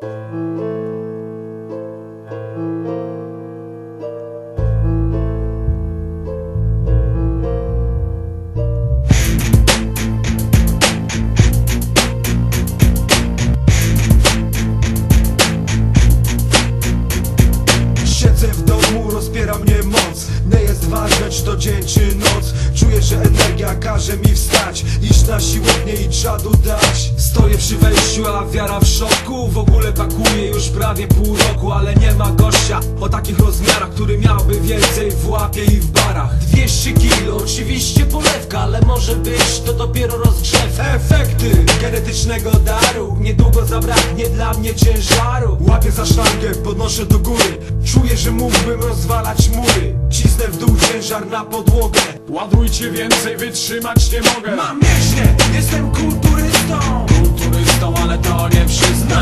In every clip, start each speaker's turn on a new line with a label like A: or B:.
A: Siedzę w domu, rozpiera mnie moc. Nie jest ważne czy to dzień czy noc. Czuję, że energia każe mi wstać Iść na siłownię i czadu dać. Stoję przy wejściu, a wiara w szoku W ogóle pakuję już prawie pół roku Ale nie ma gościa o takich rozmiarach Który miałby więcej w łapie i w barach. 200 kilo, oczywiście polewka Ale może być to dopiero rozgrzewka. Efekty genetycznego daru Niedługo zabraknie dla mnie ciężaru. Łapię za sztangę, podnoszę do góry. Czuję, że mógłbym rozwalać mury. Cisnę w dół ciężar na podłogę.
B: Ładujcie więcej, wytrzymać nie mogę.
A: Mam mięśnie, jestem kulturystą.
B: Kulturystą, ale to nie wszystko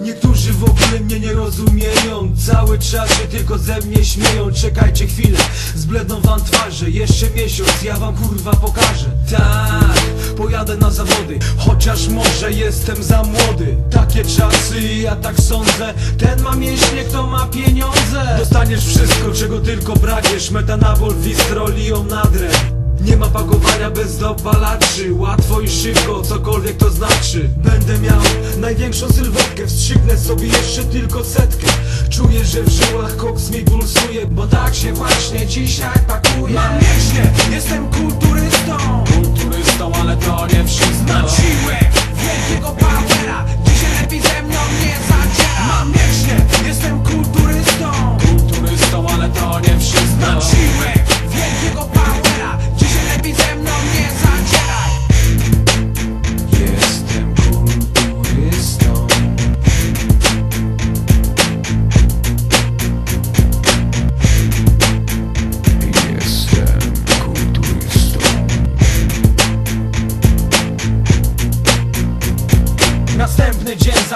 A: Niektórzy w ogóle mnie nie rozumieją. Cały czas się tylko ze mnie śmieją. Czekajcie chwilę, zbledną wam twarze. Jeszcze miesiąc, ja wam kurwa pokażę. Tak, pojadę na zawody. Chociaż może jestem za młody. Takie czasy, ja tak sądzę. Ten ma mięśnie, kto ma pieniądze. Dostaniesz wszystko, czego tylko pragniesz. Metanabol, wistrolią nadrę nie ma pakowania bez dopalaczy Łatwo i szybko, cokolwiek to znaczy. Będę miał największą sylwetkę. Wstrzygnę sobie jeszcze tylko setkę. Czuję, że w żyłach koks mi pulsuje Bo tak się właśnie dzisiaj pakuję Mam mięśnie, jestem Kulturystą,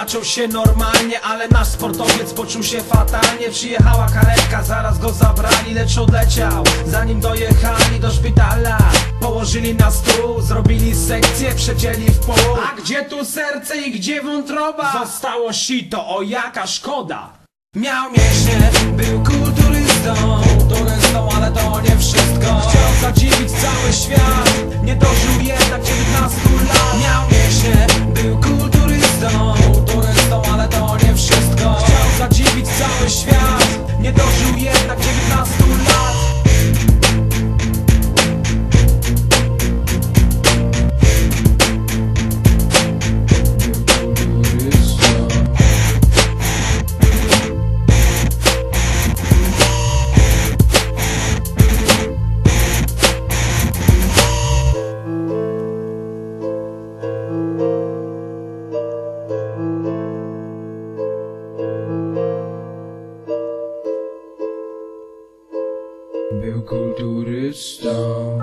A: zaczął się normalnie, ale nasz sportowiec poczuł się fatalnie. Przyjechała karetka, zaraz go zabrali, lecz odleciał. Zanim dojechali do szpitala Położyli na stół, zrobili sekcję, przecięli w pół. A gdzie tu serce i gdzie wątroba? Zostało sito, o jaka szkoda. Miał mięśnie, był kulturystą.
B: Kulturystą, ale to nie wszystko.
A: Chciał zadziwić cały świat
B: Był kulturystą